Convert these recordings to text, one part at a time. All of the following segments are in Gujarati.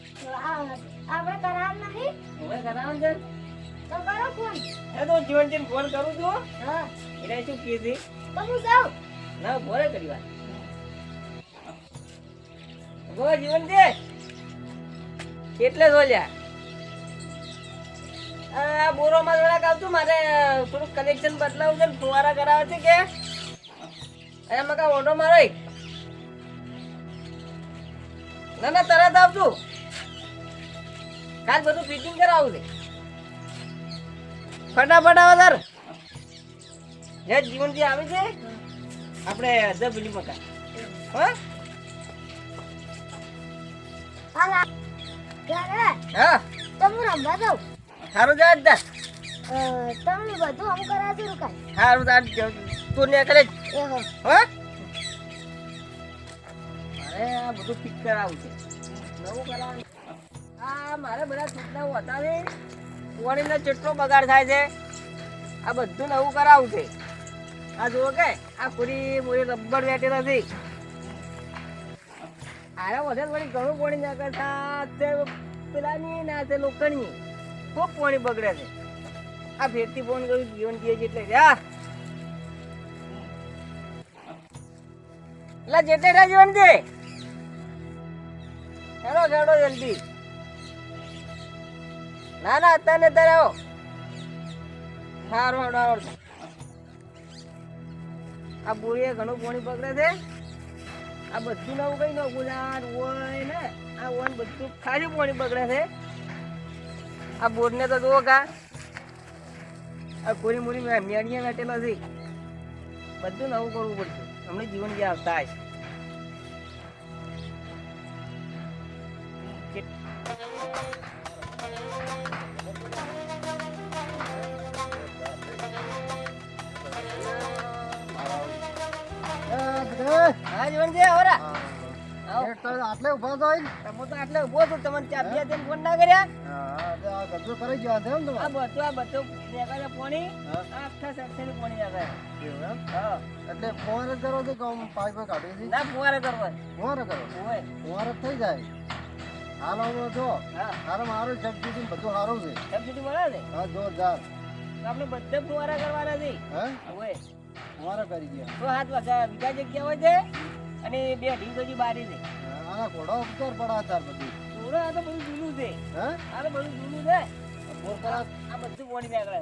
આપણે કરાર નહીં હવે કરાવવાનું છે તો કરો જીવનજીને ફોન કરું છું હા એટલે શું કીધી તો હું જાઉં ના, ભોરે કરી વાત. ગો જીવનજી કેટલે જોલ્યા? આ બોરોમાં જરાક આવતું મારે થોડુંક કનેક્શન બદલાવું છે ને ફુવારા કરાવે છે કે? અરે મકા ઓટો મારો ના ના તરત આવતું કાલ બધું ફિટિંગ કરાવું છે. ફટાફટ આવો તાર. જે જીવનજી આવે છે? આપણે ધ પેલી મકા. હા? હાલા હા? રમવા સારું જા તમે બધું અમુક કરાવજો રોકાય સારું તું ને કરે એ હો? હા મારે આ બધું કરાવવું છે. નવું કરાવું આ મારે બધા સૂચનાઓ હતા પાણીનો કેટલો બગાડ થાય છે આ બધું નવું કરાવવું છે. આ જુઓ કે આ પૂરી પૂરી રબર વેટી નથી. આના વધે વળી ઘણું પાણી ના કરતા પેલાની ના તે લોખંડની ખૂબ પાણી બગડે છે. આ ફેરથી ફોન કર્યું, જીવન જીવે એટલે. રહ્યા એટલે જેટલે રહ્યા જીવન છે હેડો હેડો, જલ્દી. ના ના, અત્યારે અત્યારે આવો. સારું હેડો હેડો આ બોરીએ ઘણું પાણી પકડે છે. આ બધું નવું કઈ નવું? આ હોય ને? આ ઓન બધું ખાલી પાણી બગડે છે. આ બોરને તો જુઓ કા આ કોરી મોરી મેળીએ વેટેલો છે. બધું નવું કરવું પડશે. અમને જીવન જે આવતા હશે જીવન જે આટલે ઊભા તો હોય તો આટલે ઊભો છું તમને ચા પીયા તેમ ફોન ના કર્યા? હા તો આ ગજુ કરી ગયા છે એમ આ બધું આ બધું પાણી. આખા સેક્શન પાણી એટલે જ કરો છો પાઇપ કાઢી છે. ના કરો હોય. થઈ જાય. હાલ આવો છો હા. હાલ મારું સબસિડી બધું સારું છે. સબસિડી મળે ને હા જોરદાર. આપણે બધે ફુવારા કરવાના છે. હા? હોય. કરી ગયા તો હાથ વાગા બીજા જગ્યા હોય છે અને બે ઢીંગ બધી બારી છે. આ ઘોડા ઉપચાર પડા તાર બધી? ઘોડો આ તો બધું જૂનું છે. હે? આ તો બધું જૂનું છે. આ બધું પોણી નીકળે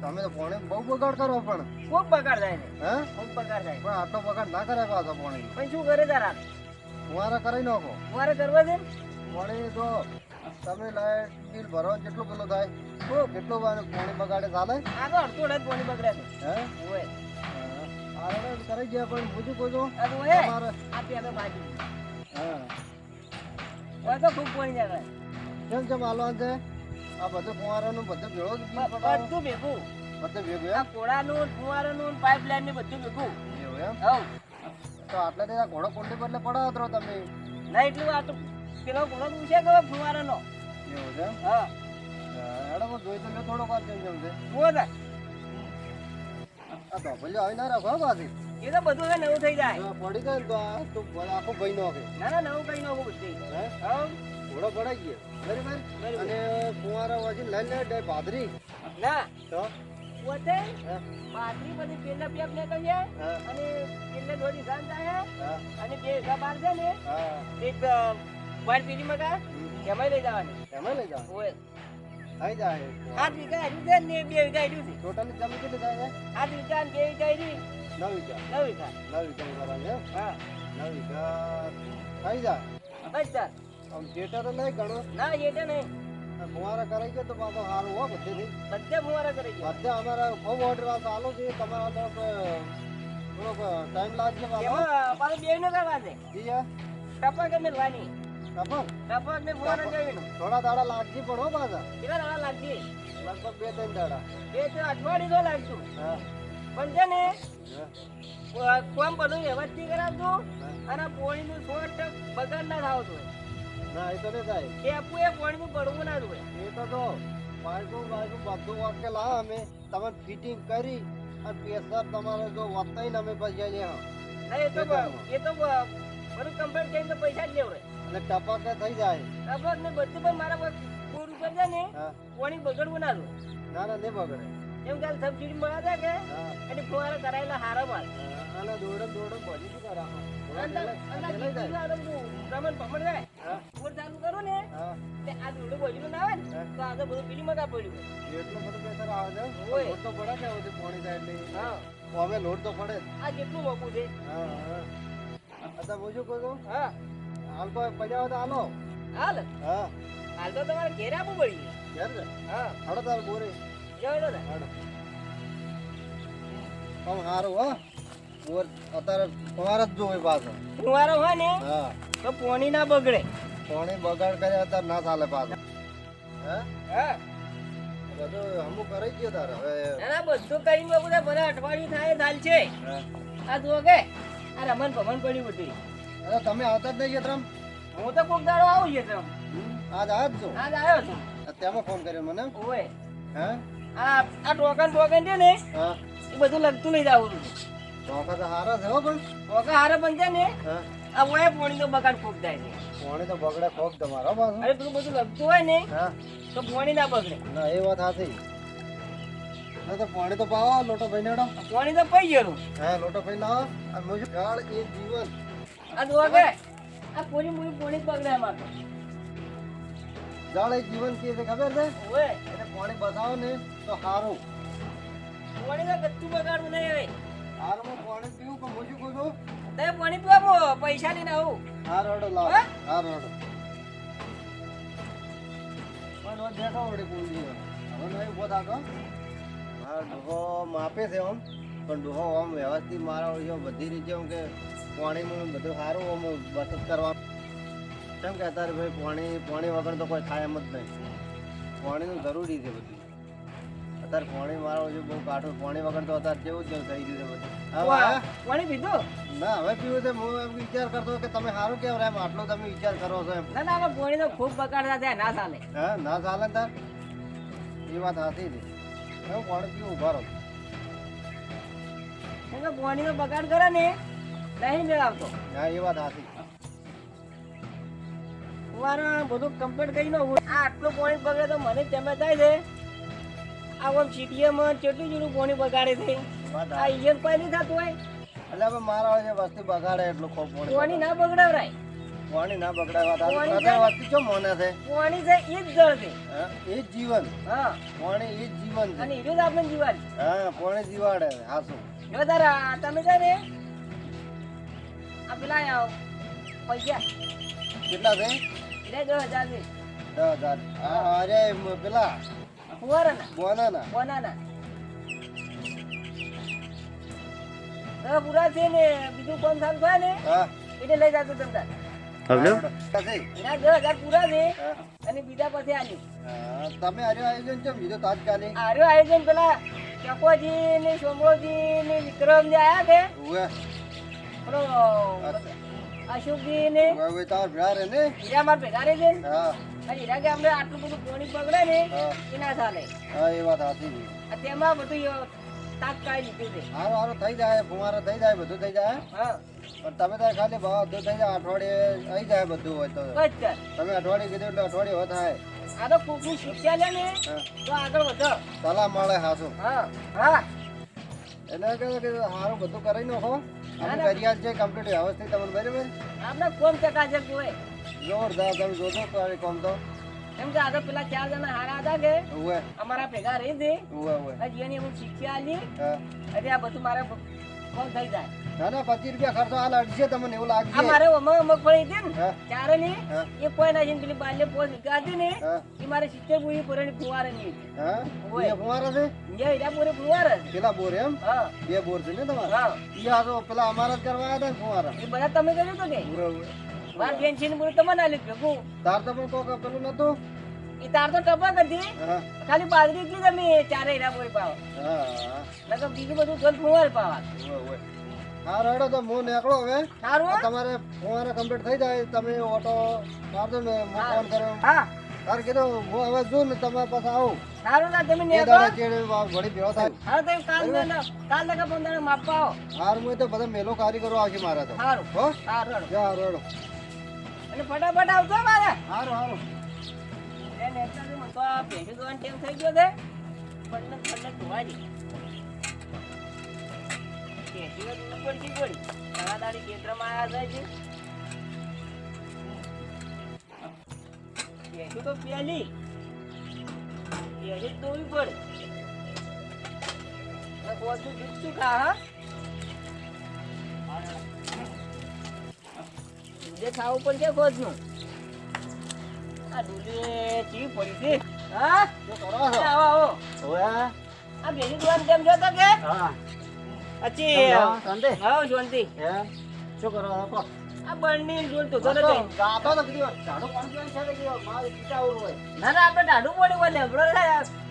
તમે તો પોણે બહુ બગાડ કરો પણ. ખૂબ બગાડ થાય છે. હે? ખૂબ બગાડ થાય પણ આટલો બગાડ ના કરે પાછો પોણે પણ શું કરે તારા? મારા કરી નાખો. મારે કરવા છે ને? પાણી તો તમે લાઈટ બિલ ભરો કેટલું પેલો થાય. કેટલો પાણી બગાડે ચાલે? આ તો અડધો અડધ પાણી બગડે છે. હે? હોય આ કરી ગયા પણ બીજું કોઈ તો આ તો હોય તમારે આ પેલો બાજુ હા. તો ખૂબ પાણી નીકળે કેમ કેમ હાલવાનું છે આ બધું ફુવારાનું બધું ભેળો બધું ભેગું. બધું ભેગું આ કોળાનું ફુવારાનું પાઇપલાઇન ને બધું ભેગું. એવું એમ? તો આટલા બધા ઘોડો કુંડી બદલે પડાવો તો તમે. ના એટલું આ તો પેલો કોળો પૂછે કે ફુવારાનો? એવું છે હા. હેડો જોઈ તો થોડો થોડોક વાર કેમ કેમ છે? આ તો ભલે આવી ના રાખો પાછી? એ તો બધું હવે નવું થઈ જાય. પડી જાય તો આ તો આખું ભાઈ નાખે ના ના નવું બધું હે? ઘોડો પડાઈ ગયો. બરાબર. અને ફુવારા વાજી લઈ લે ડે ના. તો? પોતે હે? બધી પેલા પેપ ને કરીએ અને પેલે દોડી ગામ થાય અને બે વીઘા બાર છે ને એક વાડ પેઢી મકા એમાં લઈ જવાની. એમાં લઈ જાઓ આવી જાય. આઠ વીઘા હાર્યું છે ને બે વીઘા હાર્યું છે. ટોટલી જમીન કેટલી થાય છે આઠ વીઘા ને બે વીઘા હારી નવ વીઘા. નવ વીઘા. નવ વીઘા ઉગાડવાનું એમ હા. નવ વીઘા થઈ જાય. બસ ચાલ આમ થિયેટર નહીં ઘણું ના એટલે નહીં. ફુવારા કરાઈ ગયો તો બાબા સારું હો બધેથી. બધે ફુવારા કરી ગયા. બધે અમારા ખૂબ ઓર્ડર ચાલુ છે તમારા તરફ થોડોક ટાઈમ લાગશે બાબા એમાં બે નો કરવા છે. જી હા ને મેળવાની ખબર ટપક ને થોડા દાડા લાગશે પાછા. કેટલા દાડા લાગજી? લગભગ બે ત્રણ દાડા. બે તો અઠવાડિયું તો લાગતું હા. પણ છે ને કોમ બધું વ્યવસ્થિત કરાવજો. અને પોણીનું શોર્ટ બગાડ ના થાવ જોઈએ ના એ તો નહીં થાય. ટેપુ એ પોણીનું પડવું ના જોઈએ એ તો બાઇપો બધું વાક્ય લાવ અમે. તમે ફિટિંગ કરી અને પ્રેશર તમારે જો વધતા ને અમે પૈસા લે એ તો એ તો બધું કમ્પ્લેટ કરીને તો પૈસા જ લેવડે અને ટપક થઈ જાય. ટપક ને બધું પણ મારા પર પૂરું ઉપર જાય ને કોણી બગડવું ના ના ના નહીં બગડે. એમ કાલ સબસિડી મળે છે કે? અને એટલે ફુવારા કરાયેલા હારા માલ. અને દોડમ દોડમ ભજી શું ભ્રમણ ભમણ જાય. ચાલુ કરું ને તે આ દોડું બજરું ના આવે ને તો આ બધું પીલી મગા પડ્યું એટલો બધો આવે છે. તો પડે પોણી એટલે. હા. અમે લોડ તો પડે આ જેટલું મોકું છે. હા હા. અત્યારે હું શું હા. હાલ તો પડ્યા તો હાલો. હાલ? હા. હાલ તો તમારે ઘેર આપવું પડી ઘેર હા. હડો તાર બોરે. જવા ને. હડો પણ હારો હો. બોર અત્યારે ફુવાર જ જોવે પાછો. ફુવારો હોય ને હા. તો પોણી ના બગડે. પોણી બગાડ કરે અત્યારે ના ચાલે પાછો. હા? હા. બધું હમું કરી ગયો તારે હવે. એના બધું કરીને મને અઠવાડિયું થાય ચાલ છે આ તું કે આ રમણ ભમણ પડ્યું બધું. અરે તમે આવતા જ નહીં ક્ષેત્રમ હું તો કોક દાડો આવું છે તમ આજ આવ્યો છો? આજ આવ્યો છું. તેમાં ફોન કર્યો મને? ઓય. હા? આ આ ટોકન ટોકન છે ને હા. એ બધું લગતું નહીં જાવું ટોકા તો હારા છે હો પણ. ટોકા હારા પણ છે ને હા. આ ઓય પોણી તો બગાડ ખૂબ જાય છે. પોણી તો બગડે ખોક તમારો પાછું. અરે તું બધું લગતું હોય ને હા. તો પોણી ના બગડે. ના એ વાત સાચી. ના તો પાણી તો પાવો લોટો ભાઈ નેડો. પોણી તો પઈ ગયેલું. હા લોટો ભાઈ લાવો. અને મુજબ ગાળ એ જીવન આ જુઓ કે આ પોણી મૂળી પોણી જ બગડે એમાં તો. જીવન કે છે ખબર છે? ઓય એટલે પાણી બતાવો ને તો સારું પોણી તો કચ્ચું બગાડવું નહીં હવે હું પાણી પીવું મુજબ કહું છું તે પાણી પીવા મો પૈસા લઈને આવું. હા રોડો લાવો. હા? હા પણ હવે બેઠો વળી પૂંજી હવે નહીં ઊભો ડોહો માપે છે આમ પણ ડોહો આમ વ્યવસ્થિત મારા વળી બધી રીતે હું કે પાણીનું બધું સારું અમે બચત કરવાનું કેમ કે અત્યારે ભાઈ પાણી પાણી વગર તો કોઈ થાય એમ જ નહીં. પાણીનું જરૂરી છે બધું. અત્યારે પાણી મારો છે બહુ કાઠું પાણી વગર તો અત્યારે કેવું જ થઈ ગયું છે બધું. હા? પીધું? ના હવે પીવું છે. હું એમ વિચાર કરતો કે તમે સારું કેમ એમ. આટલો તમે વિચાર કરો છો એમ. ના ના પાણી તો ખૂબ બગાડતા થાય ના ચાલે. હા? ના ચાલે તાર? એ વાત સાચી છે. હું પાણી પીવું ઊભા રહો. પોણીનો બગાડ કરે ને. નહીં મેળવતો. હા એ વાત સાચી મારા બધું કમ્પ્લીટ કરી નાખું. આ આટલું પાણી બગડે તો મને તમે થાય છે. આ આમ સીટીએમાં કેટલું જૂનું પાણી બગાડે છે. આ. ઇયર પાણી થતું હોય. એટલે હવે મારા જે વસ્તી બગાડે એટલું ખૂબ પાણી પાણી ના બગડાવરાય. પાણી ના બધા વસ્તી ચો મોને છે? પાણી છે એ જ જળ છે. એ જ જીવન. હા. પાણી એ જ જીવન છે. અને એ જ આપણે જીવાય હા પાણી જીવાડે હાસું બધા તારા તમે છે ને આ પેલા પૈસા. કેટલા છે? એટલે દસ હજાર છે. દસ હજાર. હા અરે પેલા. ફુવારાના બોનાના બોનાના હવે પૂરા છે ને બીજું કોમ સારું થાય ને? હા. એટલે લઈ જાતો તમને કેટલા દસ હજાર પૂરા છે અને બીજા પછી આલ્યું તમે આજે આયોજન કેમ કીધું તાત્કાલિક? આર્યો આયોજન પેલા ચકોજી ને સોમોજી ને વિક્રમ જે આયા છે? અશોકજી ને તાર ભેળા રે ને? હીરા માર ભેગા છે? હા. હીરા કે અમને આટલું બધું પાણી બગડે ને એ ના ચાલે. હા એ વાત સાચી છે. તેમાં બધું તાત્કાલિક લીધું છે. હારું હારું થઈ જાય ફુવારો થઈ જાય બધું થઈ જાય હા? પણ તમે તાર ખાલી ભાવ બધું થઈ જાય અઠવાડિયે આવી જાય બધું હોય તો. તમે અઠવાડિયે કીધું એટલે અઠવાડિયે હોય થાય. આ તો કોકની શિક્ષા લે ને તો આગળ વધો. સલાહ મળે હાસું હા હા. એટલે કે કે સારું બધું કરી નાખો. અમે. કરી આલ છે કમ્પ્લીટ વ્યવસ્થિત તમને બરાબર? આપણે કોમ ચકાચક હોય? જોરદાર તમે જોજો કોમ તો. એમ કે આગળ પેલા ચાર જણા હારા હતા કે? અમારા ભેગા રહી દે હજી એની હું આલી. હા. આ બધું મારે કોમ થઈ જાય. ના ના પચીસ રૂપિયા ખર્ચો હાલ અડશે તમને એવું લાગશે મારે મગ મગફળી હતી ને ચારે ની એ કોઈ ના છે પેલી બાલ્ય પોસ વિકાતી ને એ મારે સિત્તેર પૂરી પુરાણી ફુવારે ની. હા? ઓવે. છે? એ હીરા પૂરે ફુવારે. પેલા બોર એમ? હા. બે બોર છે ને તમારા? હા. આ તો પેલા અમારા જ કરવા આવ્યા હતા ફુવારા. એ બધા તમે કર્યું તો કે? વાર પેન્શન પૂરું તમને આલ્યું ભેગું. તાર તો પણ કોક પેલું નતું? એ તાર તો ટપક હતી. ખાલી બાજરી હતી તમે ચારે હીરા પૂરી પાવ. નકર બીજું બધું ઘર ફુવારે પાવા. હા રડો તો હું નીકળો હવે. સારું? તમારે ફોન કમ્પ્લીટ થઈ જાય તમે ઓટો મારજો ને હું ફોન કર્યો. હા. તાર કીધું હું હવે જોઉં ને તમે પાસે આવું. સારું ના તમે નીકળો. ભેળો થાય. હા તો કાલ ને કાલ ને પંદર માપવા આવો. હાર હું તો બધા મેલો કારીગરો આવશે મારે તો. સારું હો? સારું હેડો. જા રેડો અને ફટાફટ આવજો મારે. એ તો આ ભેગી જોવાનો થઈ ગયો છે. ધોવા તો પેલી જ દોવી પડે દૂધ શું ખા હા ખાવું આ પડી છે હા શું કરો આવો આ બેની દુકાન કેમ છો તો કે? હા. અચી શાંતિ? આવો શાંતિ. એમ શું કરો? કહો. આ બરની જોલ તો તો નહીં ગાતો તો કીધું, ઝાડુ કોણ જોઈ છે? કે મારે ઓર હોય. ના ના આપણે ડાડો પોણી બોલે બ્રો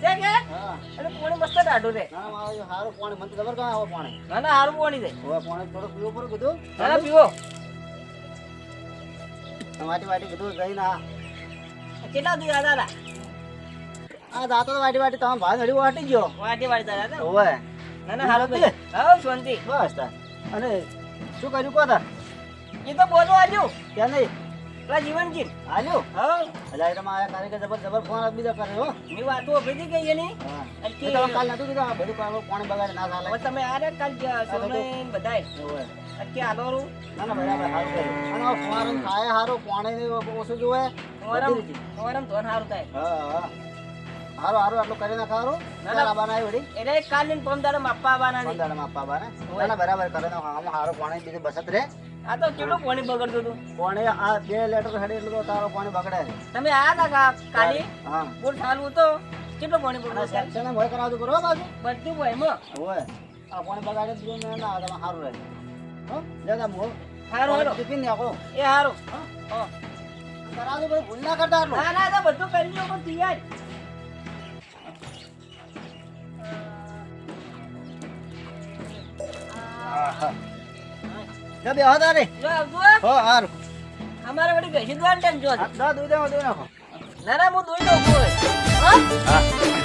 છે કે? હા. એટલે પોણી મસ્ત ડાડો રે ના, મારે હારો પોણી મને ખબર કા આવો પોણી. ના ના હારો પોણી છે. હવે પોણી થોડો પીવો પર કીધું. ના ના પીવો. તમારી વાટી કીધું ગઈ ના કેટલા દી દાદા? આ દાતો વાટી વાટી તમે ભાઈ હડી વાટી ગયો. વાટી વાટી દાદા ઓવે ના ના હારું ભાઈ હા શાંતિ. બસ. અને શું કર્યું કહો તા? એ તો બોલો આજુ ત્યાં નહીં? પેલા જીવનજી હાલ્યું? હા. એટલે એ તમારા કારીગર જબર જબર ફોન બીજા કરે હો. મેં વાતો ભેજી ગઈ એની? હા. તમે કાલ નતું કીધું આ બધું કામ પાણી બગાડે ના ચાલે તમે આ રે કાલ સોને બધાય. ઓવે. અત્યારે આલોરું ના ના બરાબર સારું કર્યું. અને ખાય કોણે ઓછું જોવે. બધી રીતે. હારું થાય. હા હા. સારું હારો આટલું કરી નાખ હારો. ના, ના. આવી વડી એટલે કાલ ને પમ દાડે માપવા આવવાના છે. પંદરમાં આપવા બાને ના ના બરાબર કરે નાખ આમાં સારું પાણી બીજું બસત રે. આ તો કેટલું પાણી બગડતું હતું? પાણી આ બે લેટર હેડી એટલું તો તારો પાણી બગડે. તમે આ ના કા કાલે હા. બોલ ચાલુ તો. કેટલું પાણી બગડે છે તને ભય કરાવતું કરો બાજુ? બધું ભય મો હોય આ પાણી બગાડે તો બીજું ના તમે સારું રહે હો? જતા મો હારું હારું. ટિફિન નાખો. એ હારું. હા? હા. કરાવજો ભાઈ ભૂલ ના કરતા આટલું. ના ના બધું કરી લ્યો પણ તૈયાર. જા બે હા તારે. જો આવજો હો. હારું. અમારે વળી ઘસી દો ટાઈમ જો. દા દૂધ દે દૂધ નાખો ના ના હું દોઈ દઉં હા.